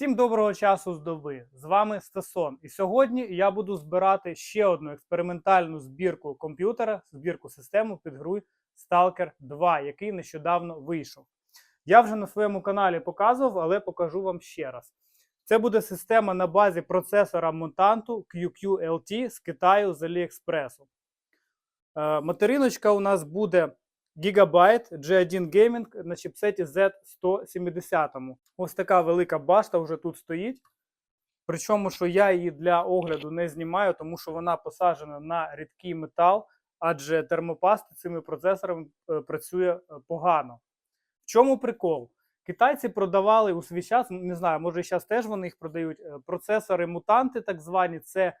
Всім доброго часу з доби. З вами Стасон. І сьогодні я буду збирати ще одну експериментальну збірку комп'ютера, збірку систему під гру Stalker 2, який нещодавно вийшов. Я вже на своєму каналі показував, але покажу вам ще раз. Це буде система на базі процесора Montantu QQ-LT з Китаю з Аліекспресу. Е, Материночка у нас буде Gigabyte G1 Gaming на чіпсеті Z170. Ось така велика башта вже тут стоїть. Причому, що я її для огляду не знімаю, тому що вона посаджена на рідкий метал, адже термопаст цими процесорами е, працює е, погано. В чому прикол? Китайці продавали у свій час, не знаю, може зараз теж вони їх продають. е, Процесори мутанти, так звані, це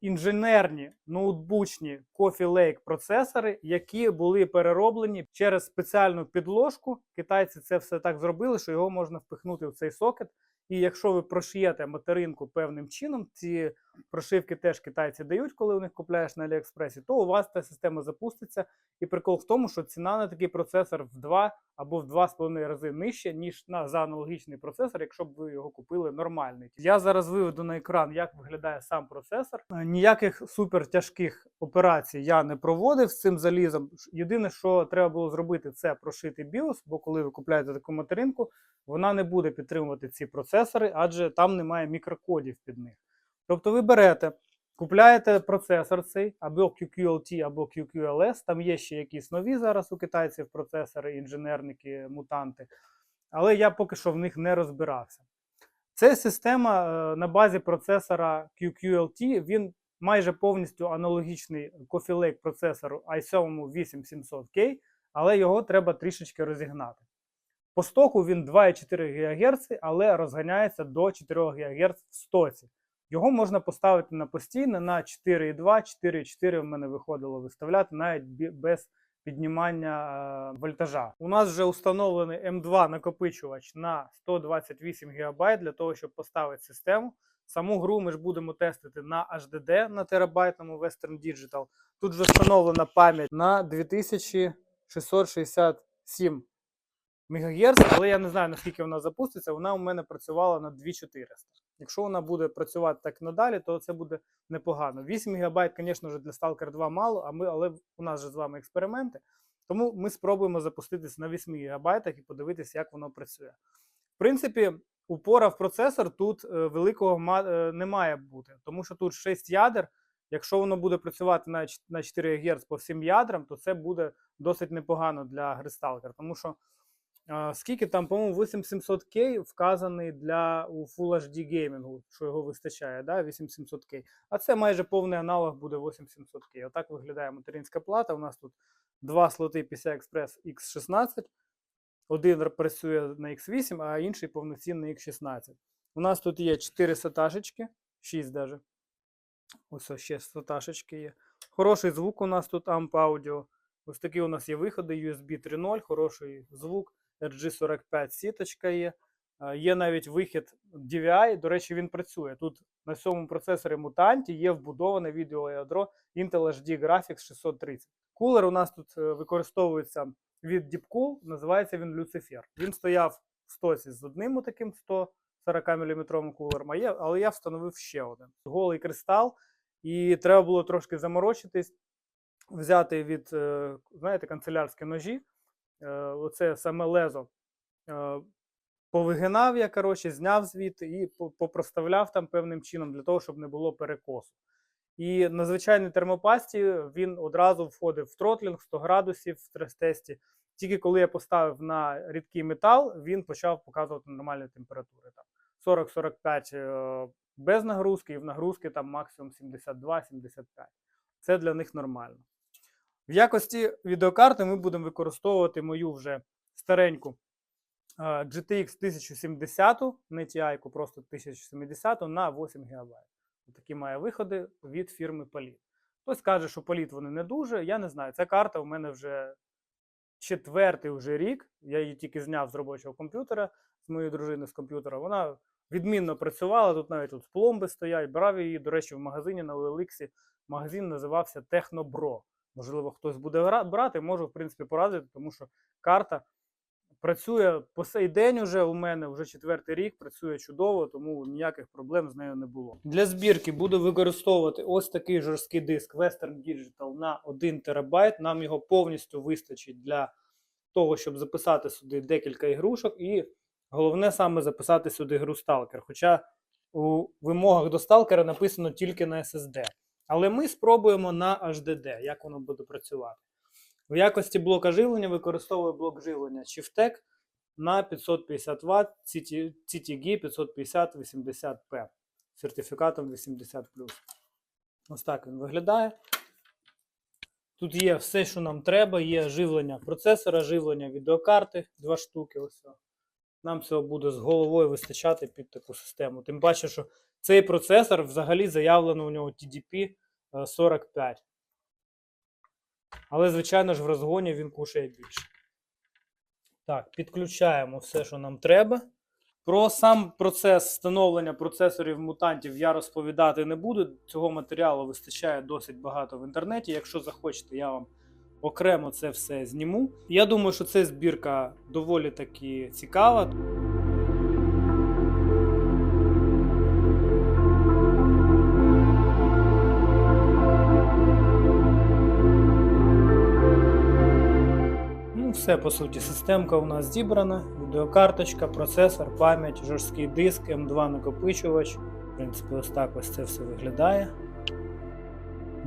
інженерні ноутбучні Coffee Lake процесори, які були перероблені через спеціальну підложку. Китайці це все так зробили, що його можна впихнути в цей сокет. І якщо ви прошиєте материнку певним чином, ці прошивки теж китайці дають, коли у них купляєш на Аліекспресі, то у вас та система запуститься. І прикол в тому, що ціна на такий процесор в 2 або в 2,5 рази нижче, ніж на за аналогічний процесор, якщо б ви його купили нормальний. Я зараз виведу на екран, як виглядає сам процесор. Е, Ніяких супер тяжких операцій я не проводив з цим залізом. Єдине, що треба було зробити, це прошити BIOS, бо коли ви купляєте таку материнку, вона не буде підтримувати ці процесори, адже там немає мікрокодів під них. Тобто ви берете, купляєте процесор цей, або QQLT, або QQLS, там є ще якісь нові зараз у китайців процесори, інженерники, мутанти, але я поки що в них не розбирався. Це система е, на базі процесора QQLT, він майже повністю аналогічний Coffee Lake процесору i7 8700K, але його треба трішечки розігнати. По стоку він 2,4 ГГц, але розганяється до 4 ГГц в стоці. Його можна поставити на постійне на 4,2, 4,4 в мене виходило виставляти навіть без піднімання е, вольтажа. У нас вже установлений M2 накопичувач на 128 ГБ для того, щоб поставити систему. Саму гру ми ж будемо тестити на HDD на терабайтному Western Digital. Тут вже встановлена пам'ять на 2667 МГц, але я не знаю, наскільки вона запуститься. Вона у мене працювала на 2400. Якщо вона буде працювати так надалі, то це буде непогано. 8 ГБ, звісно для Stalker 2 мало, а ми, але у нас же з вами експерименти. Тому ми спробуємо запуститись на 8 ГБ і подивитися, як воно працює. В принципі, упора в процесор тут е, великого ма- е, не має бути, тому що тут 6 ядер. Якщо воно буде працювати на 4 ГГц по всім ядрам, то це буде досить непогано для гри Stalker. Тому що скільки там, по-моєму, 8700K вказаний для у Full HD геймінгу, що його вистачає, да? 8700K. А це майже повний аналог буде 8700K. Отак виглядає материнська плата. У нас тут два слоти PCI Express X16. Один працює на X8, а інший повноцінний X16. У нас тут є 4 саташечки, 6 даже. Ось ще саташечки є. Хороший звук у нас тут Amp Audio. Ось такі у нас є виходи USB 3.0, хороший звук. RG45 сіточка є. Є навіть вихід DVI, до речі, він працює. Тут на цьому процесорі Mutanti є вбудоване відеоядро Intel HD Graphics 630. Кулер у нас тут е, використовується від Deepcool, називається він Lucifer. Він стояв в стоці з одним таким 140 мм кулером, але я встановив ще один. Голий кристал, і треба було трошки заморочитись, взяти від, е, знаєте, канцелярські ножі оце саме лезо е, повигинав я, коротше, зняв звідти і попроставляв там певним чином для того, щоб не було перекосу. І на звичайній термопасті він одразу входив в тротлінг 100 градусів в стрес-тесті. Тільки коли я поставив на рідкий метал, він почав показувати нормальні температури. Там 40-45 е, без нагрузки, і в нагрузки там максимум 72-75. Це для них нормально. В якості відеокарти ми будемо використовувати мою вже стареньку GTX 1070, не TI, просто 1070 на 8 ГБ. Такі має виходи від фірми Polit. Хтось каже, що Polit вони не дуже. Я не знаю. Ця карта у мене вже четвертий вже рік. Я її тільки зняв з робочого комп'ютера, з моєї дружини з комп'ютера. Вона відмінно працювала. Тут навіть тут пломби стоять. Брав її, до речі, в магазині на OLX. Магазин називався Технобро. Можливо, хтось буде брати, можу, в принципі, порадити, тому що карта Працює по сей день уже у мене вже четвертий рік, працює чудово, тому ніяких проблем з нею не було. Для збірки буду використовувати ось такий жорсткий диск Western Digital на 1 терабайт. Нам його повністю вистачить для того, щоб записати сюди декілька ігрушок, і головне саме записати сюди гру Stalker. Хоча у вимогах до Stalker написано тільки на SSD. Але ми спробуємо на HDD, як воно буде працювати. В якості блока живлення використовую блок живлення Chieftec на 550 Вт CTG 550-80P сертифікатом 80. Ось так він виглядає. Тут є все, що нам треба. Є живлення процесора, живлення відеокарти, два штуки. Ось. Нам цього буде з головою вистачати під таку систему. Тим паче, що цей процесор взагалі заявлено у нього TDP е, 45. Але, звичайно ж, в розгоні він кушає більше. Так, підключаємо все, що нам треба. Про сам процес встановлення процесорів мутантів я розповідати не буду. Цього матеріалу вистачає досить багато в інтернеті. Якщо захочете, я вам окремо це все зніму. Я думаю, що ця збірка доволі таки цікава. Ну, все по суті, системка у нас зібрана, відеокарточка, процесор, пам'ять, жорсткий диск, М2 накопичувач. В принципі, ось так ось це все виглядає.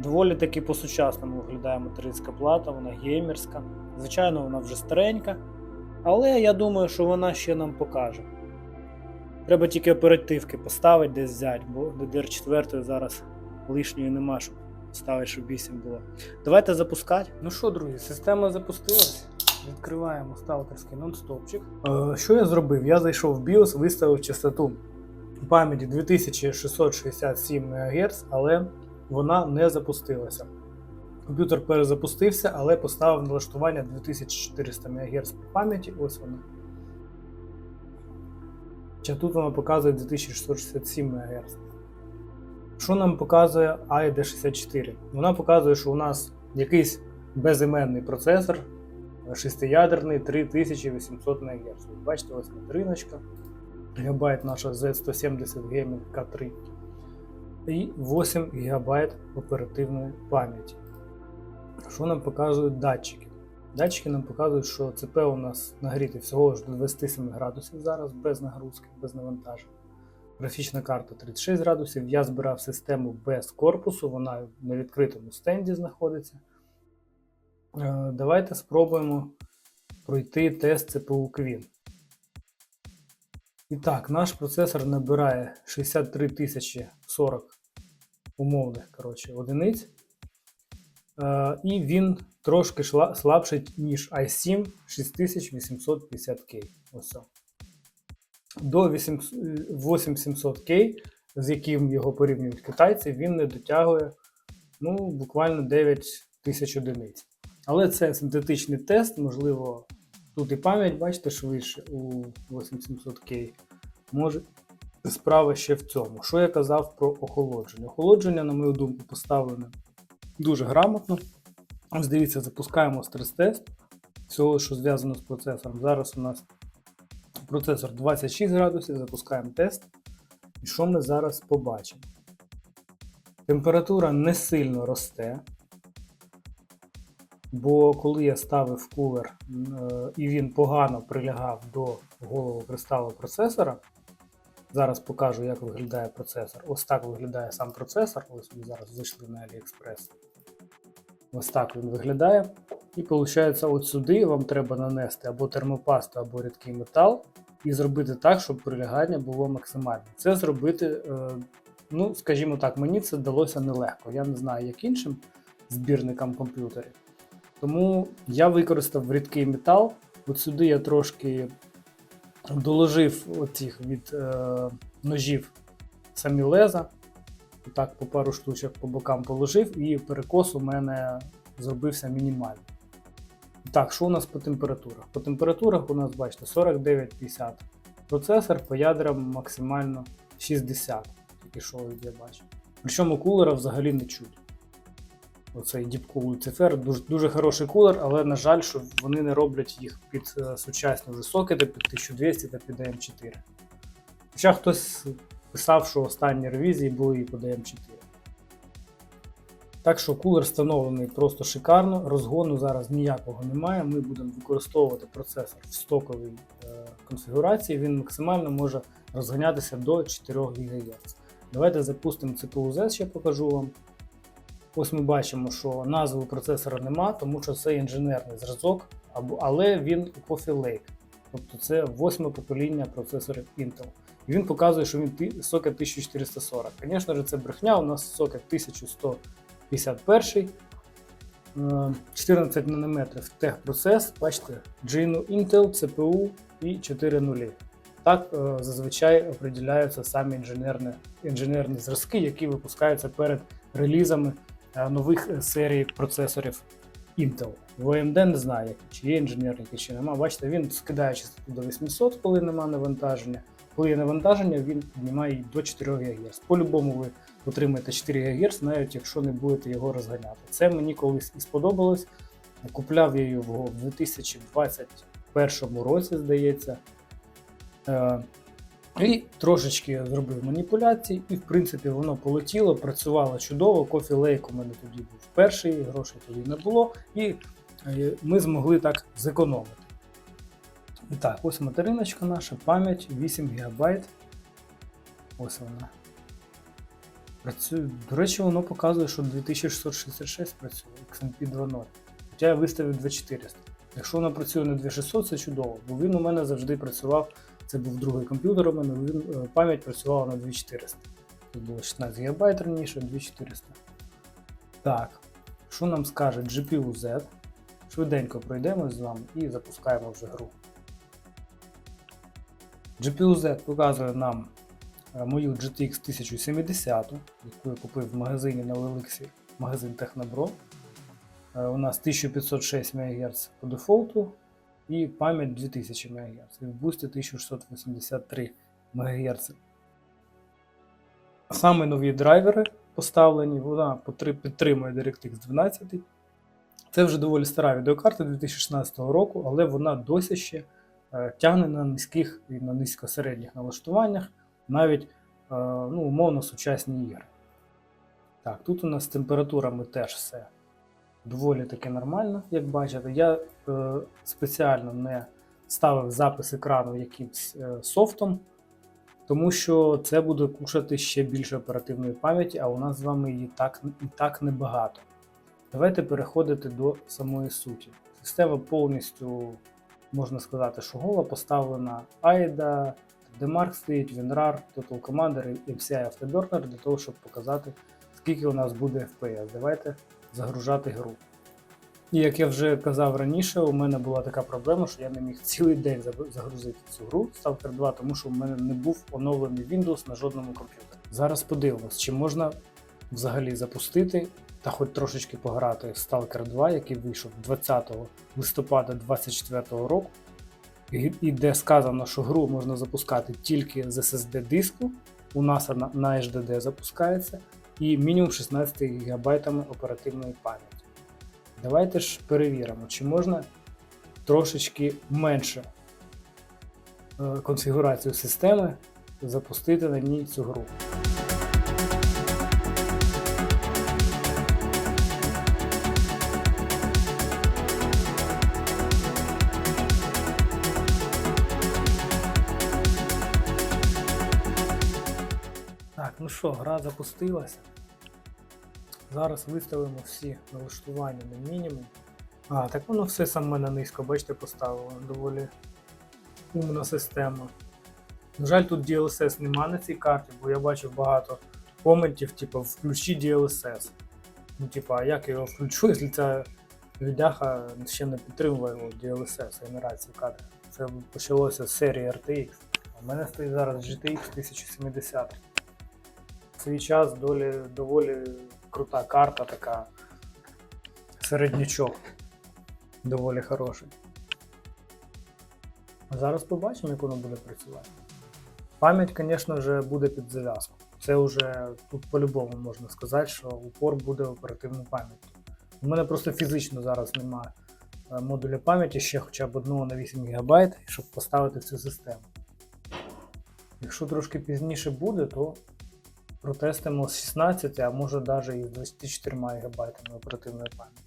Доволі таки по-сучасному виглядає материнська плата, вона геймерська. Звичайно, вона вже старенька, але я думаю, що вона ще нам покаже. Треба тільки оперативки поставити десь взяти, бо DDR4 зараз лишньої нема, щоб ставити, щоб 8 було. Давайте запускати. Ну що, друзі, система запустилась. Відкриваємо сталкерський нонстопчик. Е, що я зробив? Я зайшов в BIOS, виставив частоту пам'яті 2667 МГц, але вона не запустилася. Комп'ютер перезапустився, але поставив налаштування 2400 МГц по пам'яті. Ось вона. Чи тут вона показує 2667 МГц. Що нам показує AED64? Вона показує, що у нас якийсь безіменний процесор, шестиядерний 3800 МГц. Бачите, ось материночка. Гігабайт наша Z170 Gaming K3 і 8 ГБ оперативної пам'яті. Що нам показують датчики? Датчики нам показують, що ЦП у нас нагріти всього ж до 27 градусів зараз, без нагрузки, без навантаження. Графічна карта 36 градусів. Я збирав систему без корпусу, вона на відкритому стенді знаходиться. Е, Давайте спробуємо пройти тест ЦПУ Queen. І так, наш процесор набирає 63 тисячі 40 умовних коротше, одиниць. Е, і він трошки шла- слабший, ніж i7 6850K. Ось. До 8700K, з яким його порівнюють китайці, він не дотягує ну, буквально 9 тисяч одиниць. Але це синтетичний тест, можливо, тут і пам'ять, бачите, швидше у 8700K. Може, справа ще в цьому. Що я казав про охолодження? Охолодження, на мою думку, поставлене дуже грамотно. Ось дивіться, запускаємо стрес-тест всього, що зв'язано з процесором. Зараз у нас процесор 26 градусів, запускаємо тест. І що ми зараз побачимо? Температура не сильно росте. Бо коли я ставив кулер е, і він погано прилягав до голову кристалу процесора, зараз покажу, як виглядає процесор. Ось так виглядає сам процесор. Ось ми зараз зайшли на AliExpress. Ось так він виглядає. І виходить, от сюди вам треба нанести або термопасту, або рідкий метал, і зробити так, щоб прилягання було максимальне. Це зробити, е, ну, скажімо так, мені це вдалося нелегко. Я не знаю, як іншим збірникам комп'ютерів. Тому я використав рідкий метал. От сюди я трошки доложив оцих від е, ножів самі леза. Так, по пару штучок по бокам положив, і перекос у мене зробився мінімальний. Так, що у нас по температурах? По температурах у нас, бачите, 49-50. Процесор по ядрам максимально 60, тільки що я бачу. Причому кулера взагалі не чуть. Оцей Deepcool Lucifer. Дуже, дуже хороший кулер, але на жаль, що вони не роблять їх під е, сучасні вже сокети, під 1200 та під AM4. Хоча хтось писав, що останні ревізії були і по DM4. Так що кулер встановлений просто шикарно, розгону зараз ніякого немає. Ми будемо використовувати процесор в стоковій е, конфігурації. Він максимально може розганятися до 4 ГГц. Давайте запустимо Z, ще покажу вам. Ось ми бачимо, що назви процесора нема, тому що це інженерний зразок, але він у Coffee Lake. Тобто це восьме покоління процесорів Intel. І він показує, що він сокет 1440. Звісно ж, це брехня, у нас сокет 1151. е, 14 нанометрів техпроцес, бачите, Geno Intel, CPU і 4 нулі. Так е, зазвичай определяються самі інженерні, інженерні зразки, які випускаються перед релізами е, нових е, серій процесорів Intel. В AMD не знаю, чи є інженерники, чи нема. Бачите, він скидає частоту до 800, коли нема навантаження. Коли є навантаження, він піднімає її до 4 ГГц. По-любому ви отримаєте 4 ГГц, навіть якщо не будете його розганяти. Це мені колись і сподобалось. Купляв я його в 2021 році, здається. І трошечки зробив маніпуляції, і в принципі воно полетіло, працювало чудово. Coffee Lake у мене тоді був перший, грошей тоді не було, і е, ми змогли так зекономити. І так, ось материночка наша, пам'ять 8 ГБ. Ось вона. Працює. До речі, воно показує, що 2666 працює, XMP 2.0. Хоча я виставив 2400. Якщо вона працює на 2600, це чудово, бо він у мене завжди працював. Це був другий комп'ютер у мене, він, е, пам'ять працювала на 2400. Тут було 16 ГБ раніше, 2400. Так, що нам скаже GPU Z? Швиденько пройдемо з вами і запускаємо вже гру. GPU Z показує нам е, мою GTX 1070, яку я купив в магазині на OLX, магазин Технобро. Е, У нас 1506 МГц по дефолту і пам'ять 2000 МГц. І в бусті 1683 МГц. Саме нові драйвери поставлені, вона підтримує DirectX 12. Це вже доволі стара відеокарта 2016 року, але вона досі ще е, тягне на низьких і на низькосередніх налаштуваннях, навіть е, ну, умовно сучасні ігри. Так, тут у нас з температурами теж все доволі таки нормально, як бачите. Я е, спеціально не ставив запис екрану якимсь е, софтом, тому що це буде кушати ще більше оперативної пам'яті, а у нас з вами її так, і так небагато. Давайте переходити до самої суті. Система повністю, можна сказати, що гола поставлена AIDA, DMark стоїть, WinRAR, Total Commander і MCI Afterburner для того, щоб показати, скільки у нас буде FPS. Давайте загружати гру. І як я вже казав раніше, у мене була така проблема, що я не міг цілий день загрузити цю гру Stalker 2, тому що у мене не був оновлений Windows на жодному комп'ютері. Зараз подивимось, чи можна взагалі запустити та хоч трошечки пограти в Stalker 2, який вийшов 20 листопада 2024 року, і, де сказано, що гру можна запускати тільки з SSD диску. У нас на, на HDD запускається, і мінімум 16 ГБ оперативної пам'яті. Давайте ж перевіримо, чи можна трошечки менше е, конфігурацію системи запустити на ній цю гру. Ну що, гра запустилася. Зараз виставимо всі налаштування на мінімум. А, так воно все саме на низько, бачите, поставило. Доволі умна система. На жаль, тут DLSS нема на цій карті, бо я бачив багато коментів, типу, включи DLSS. Ну, типу, а як я його включу, якщо ця відяха ще не підтримує DLSS генерацію кадрів. Це почалося з серії RTX. У мене стоїть зараз GTX 1070. В свій час долі, доволі крута карта, така середнячок. Доволі хороший. А зараз побачимо, як воно буде працювати. Пам'ять, звісно вже буде під зав'язку. Це вже тут по-любому можна сказати, що упор буде в оперативну пам'ять. У мене просто фізично зараз немає е, модуля пам'яті ще хоча б одного на 8 ГБ, щоб поставити цю систему. Якщо трошки пізніше буде, то протестимо з 16, а може навіть і з 24 ГБ оперативної пам'яті.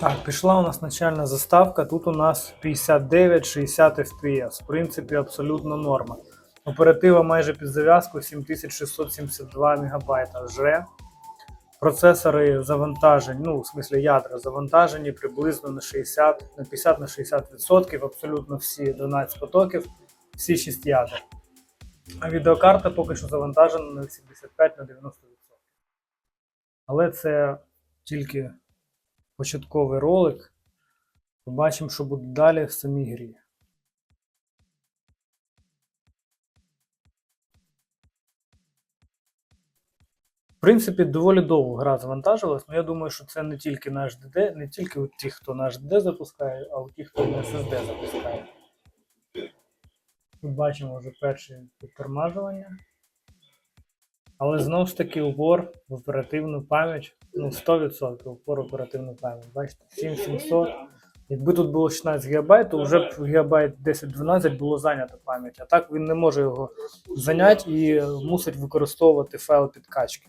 Так, пішла у нас начальна заставка. Тут у нас 59-60 FPS. В принципі, абсолютно норма. Оператива майже під зав'язку 7672 МБ жре. Процесори завантажені, ну, в смислі ядра завантажені приблизно на 60, на 50 на 60%, абсолютно всі 12 потоків, всі 6 ядер. Відеокарта поки що завантажена на 75 на 90%. Але це тільки початковий ролик. Побачимо, що буде далі в самій грі. В принципі, доволі довго гра завантажилась, але я думаю, що це не тільки на HDD, не тільки у тих, хто на HDD запускає, а у тих, хто на SSD запускає. Ми бачимо вже перші підтормажування. Але знову ж таки упор в оперативну пам'ять. Ну, 100% упор в оперативну пам'ять. Бачите, 7700. Якби тут було 16 ГБ, то вже б гігабайт 10-12 було зайнято пам'ять. А так він не може його зайняти і мусить використовувати файл підкачки.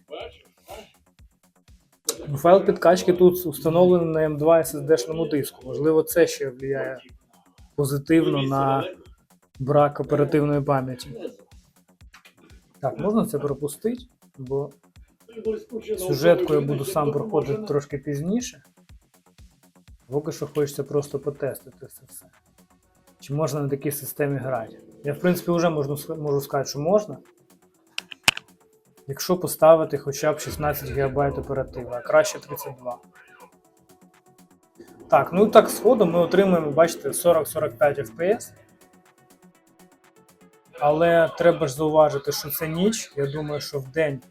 Файл підкачки тут встановлений на M2 SSD-шному диску. Можливо, це ще впливає позитивно на брак оперативної пам'яті. Так, можна це пропустити, бо сюжетку я буду сам проходити трошки пізніше. Поки що хочеться просто потестити це все. Чи можна на такій системі грати? Я, в принципі, вже можу, можу сказати, що можна. Якщо поставити хоча б 16 ГБ оперативи, а краще 32. Так, ну так сходу ми отримуємо, бачите, 40-45 FPS. Але треба ж зауважити, що це ніч. Я думаю, що в день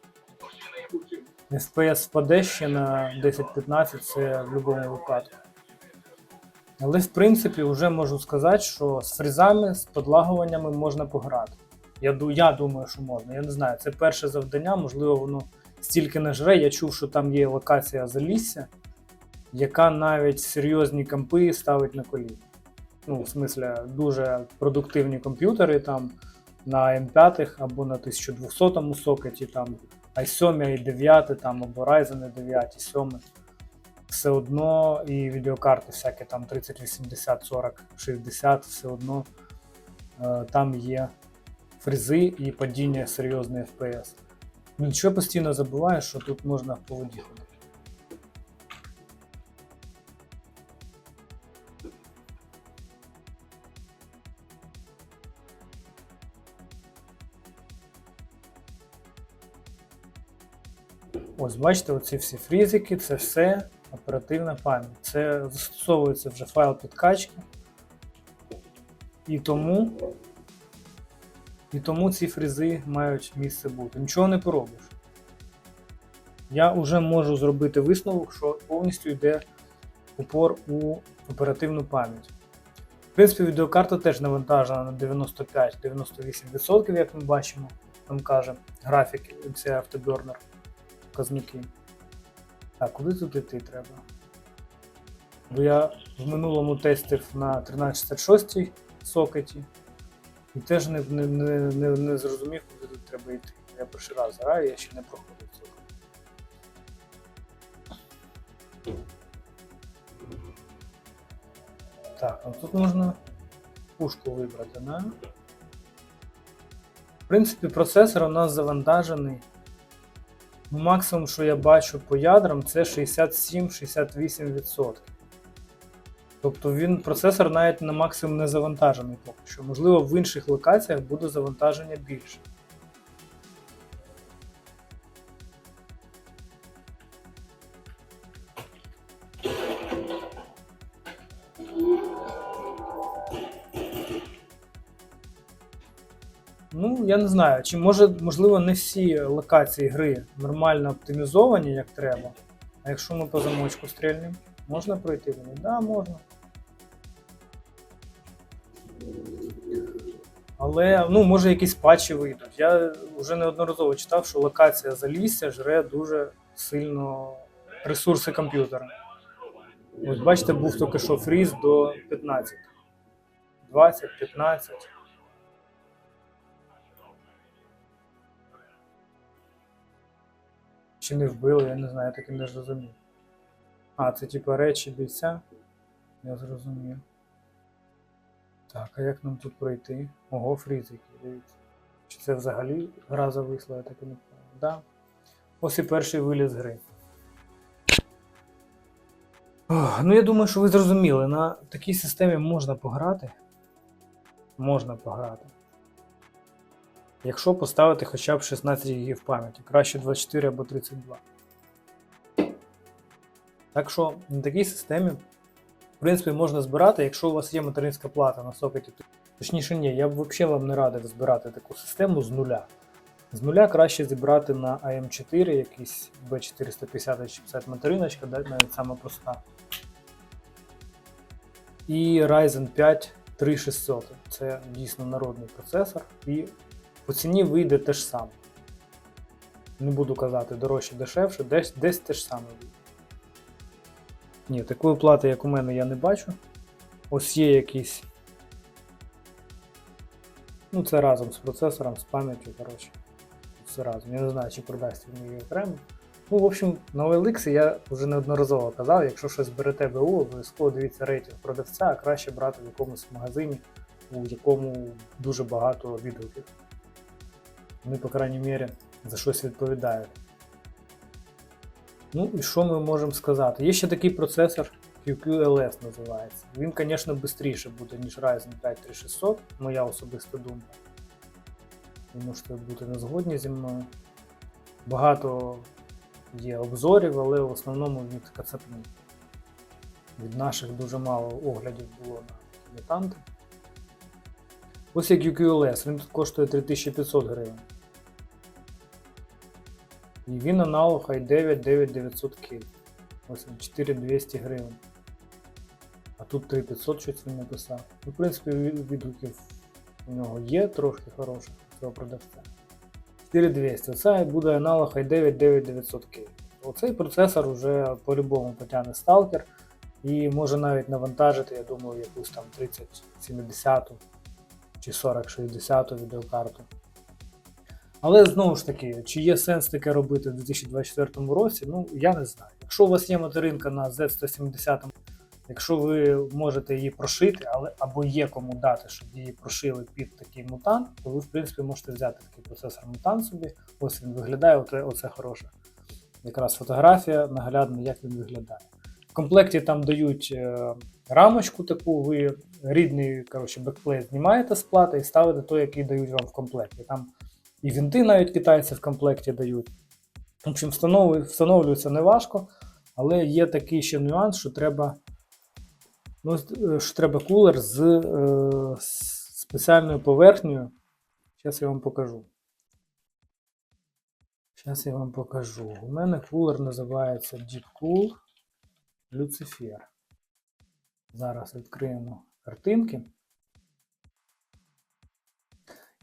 FPS впаде ще на 10-15, це в будь-якому випадку. Але в принципі вже можу сказати, що з фрізами, з подлагуваннями можна пограти. Я, я думаю, що можна. Я не знаю, це перше завдання, можливо, воно стільки не жре. Я чув, що там є локація Залісся, яка навіть серйозні компи ставить на коліна. Ну, в смислі, дуже продуктивні комп'ютери там на M5 або на 1200 сокеті, там i7, i9, там або Ryzen 9, 7 все одно і відеокарти всякі там 3080, 40, 60, все одно е, там є фрізи і падіння серйозної FPS. Що постійно забуваю, що тут можна по воді Ось, бачите, оці всі фрізики, це все оперативна пам'ять. Це застосовується вже файл підкачки. І тому, і тому ці фрізи мають місце бути. Нічого не поробиш. Я вже можу зробити висновок, що повністю йде упор у оперативну пам'ять. В принципі, відеокарта теж навантажена на 95-98%, як ми бачимо, там каже графік, це автобернер показники. Так, куди тут йти треба? Бо я в минулому тестив на 1366 сокеті і теж не, не, не, не, зрозумів, куди тут треба йти. Я перший раз граю, я ще не проходив цього. Так, а тут можна пушку вибрати, да? В принципі, процесор у нас завантажений Ну, Максимум, що я бачу по ядрам, це 67-68%. Тобто він процесор навіть на максимум не завантажений поки що. Можливо, в інших локаціях буде завантаження більше. Я не знаю, чи може, можливо, не всі локації гри нормально оптимізовані, як треба. А якщо ми по замочку стрільнемо, можна пройти вони? Так, да, можна. Але ну, може якісь патчі вийдуть. Я вже неодноразово читав, що локація залісся жре дуже сильно ресурси комп'ютера. Ось бачите, був тільки що фріз до 15. 20, 15. Чи не вбили, я не знаю, я так і не зрозумів. А, це типу речі бійця. Я зрозумів. Так, а як нам тут пройти? Ого, фріз який, дивіться. Чи це взагалі гра зависла, я так і не пам'ятаю. Да. Ось і перший виліз гри. Ох, ну я думаю, що ви зрозуміли, на такій системі можна пограти. Можна пограти. Якщо поставити хоча б 16 ГБ пам'яті, краще 24 або 32. Так що на такій системі, в принципі, можна збирати, якщо у вас є материнська плата на сокеті. Точніше, ні, я б взагалі вам не радив збирати таку систему з нуля. З нуля краще зібрати на AM4 якийсь B450 чипсет материночка, навіть сама проста. І Ryzen 5 3600. Це дійсно народний процесор. І по ціні вийде те ж саме. Не буду казати дорожче, дешевше, десь, десь те ж саме. Ні, такої плати, як у мене, я не бачу. Ось є якийсь. Ну, це разом з процесором, з пам'яттю, коротше. Все разом. Я не знаю, чи продасть він її окремо. Ну, в общем, на OLX я вже неодноразово казав, якщо щось берете БУ, обов'язково дивіться рейтинг продавця, а краще брати в якомусь магазині, у якому дуже багато відгуків. Вони, по крайній мірі, за щось відповідають. Ну і що ми можемо сказати? Є ще такий процесор QQLS називається. Він, звісно, швидше буде, ніж Ryzen 5 3600, моя особиста думка. Ви можете бути не згодні зі мною. Багато є обзорів, але в основному від кацапні. Від наших дуже мало оглядів було на мутанти. Ось як QQLS, він тут коштує 3500 гривень. І він аналог i9 9900K. Ось 4200 гривень. А тут 3500 щось він написав. Ну, в принципі, відгуків у нього є трошки хороших цього продавця. 4200. Це буде аналог i9 9900K. Оцей процесор вже по-любому потягне Stalker і може навіть навантажити, я думаю, якусь там 3070 чи 4060 відеокарту. Але знову ж таки, чи є сенс таке робити в 2024 році, ну я не знаю. Якщо у вас є материнка на Z170, якщо ви можете її прошити, але або є кому дати, щоб її прошили під такий мутант, то ви в принципі можете взяти такий процесор мутант собі. Ось він виглядає, оце, оце хороша. Якраз фотографія наглядно, як він виглядає. В комплекті там дають е, рамочку таку, ви рідний коротше, бекплейт знімаєте з плати і ставите той, який дають вам в комплекті. Там і вінти навіть китайці в комплекті дають. В общем, встановлю- встановлюється неважко, але є такий ще нюанс, що треба, ну, е, що треба кулер з е, спеціальною поверхнею. Зараз я вам покажу. Зараз я вам покажу. У мене кулер називається Deepcool Lucifer. Зараз відкриємо картинки.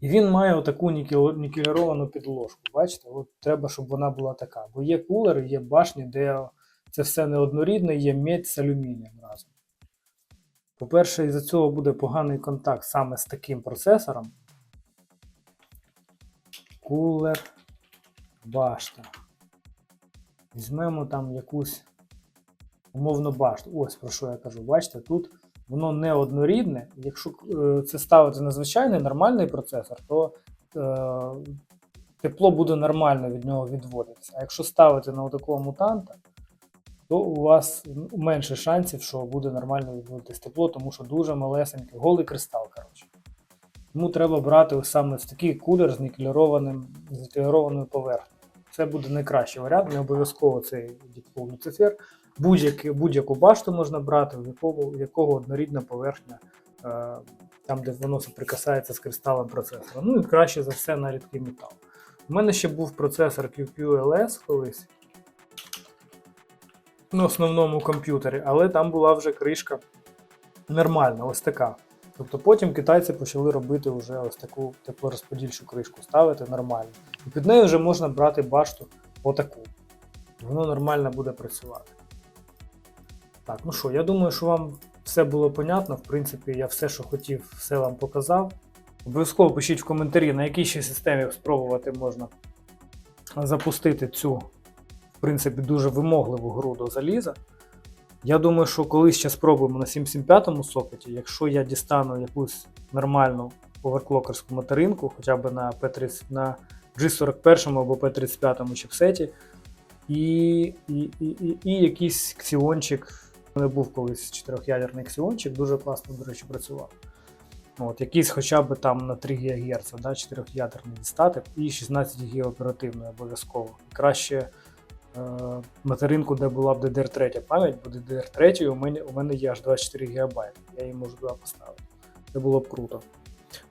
І він має отаку нікел- нікеліровану підложку. Бачите, от треба, щоб вона була така. Бо є кулери, є башні, де це все неоднорідне, є медь з алюмінієм разом. По-перше, із-за цього буде поганий контакт саме з таким процесором. Кулер, башта. Візьмемо там якусь умовно башту. Ось про що я кажу. Бачите, тут воно не однорідне. Якщо е, це ставити на звичайний нормальний процесор, то е, тепло буде нормально від нього відводитися. А якщо ставити на такого мутанта, то у вас ну, менше шансів, що буде нормально відводитись тепло, тому що дуже малесенький, голий кристал. коротше. Тому треба брати саме ось такий кулер з нікелірованим, з нікелірованою поверхнею. Це буде найкращий варіант, не обов'язково цей Deepcool Lucifer. Будь-яку, будь-яку башту можна брати, в якого, в якого однорідна поверхня, е, там, де воно соприкасається з кристалом процесора. Ну і краще за все на рідкий метал. У мене ще був процесор QQLS колись на основному комп'ютері, але там була вже кришка нормальна, ось така. Тобто потім китайці почали робити вже ось таку теплорозподільчу кришку, ставити нормально. І під нею вже можна брати башту отаку. Воно нормально буде працювати. Так, ну що, я думаю, що вам все було понятно. В принципі, я все, що хотів, все вам показав. Обов'язково пишіть в коментарі, на якій ще системі спробувати можна запустити цю, в принципі, дуже вимогливу гру до заліза. Я думаю, що колись ще спробуємо на 775 сокеті, якщо я дістану якусь нормальну оверклокерську материнку, хоча б на, P30, на G41 або P35 чіпсеті, і, і, і, і, і якийсь ксіончик. У мене був колись чотирьохядерний ксіончик, дуже класно, до речі, працював. От, якийсь хоча б там на 3 ГГц, да, 4-ядерний дістати і 16 ГБ оперативної обов'язково. Краще е, материнку, де була б DDR3 пам'ять, бо DDR3 у мене, у мене є аж 24 ГБ. Я її можу туди поставити. Це було б круто.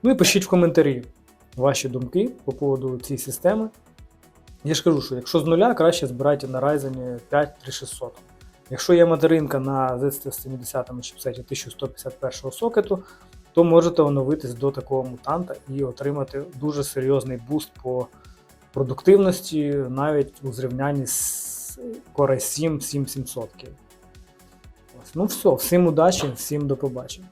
Ну і пишіть в коментарі ваші думки по поводу цієї системи. Я ж кажу, що якщо з нуля, краще збирайте на Ryzen 5 3600. Якщо є материнка на Z170 чіпсеті 1151 сокету, то можете оновитись до такого мутанта і отримати дуже серйозний буст по продуктивності, навіть у зрівнянні з Core 7 7700. Ну все, всім удачі, всім до побачення.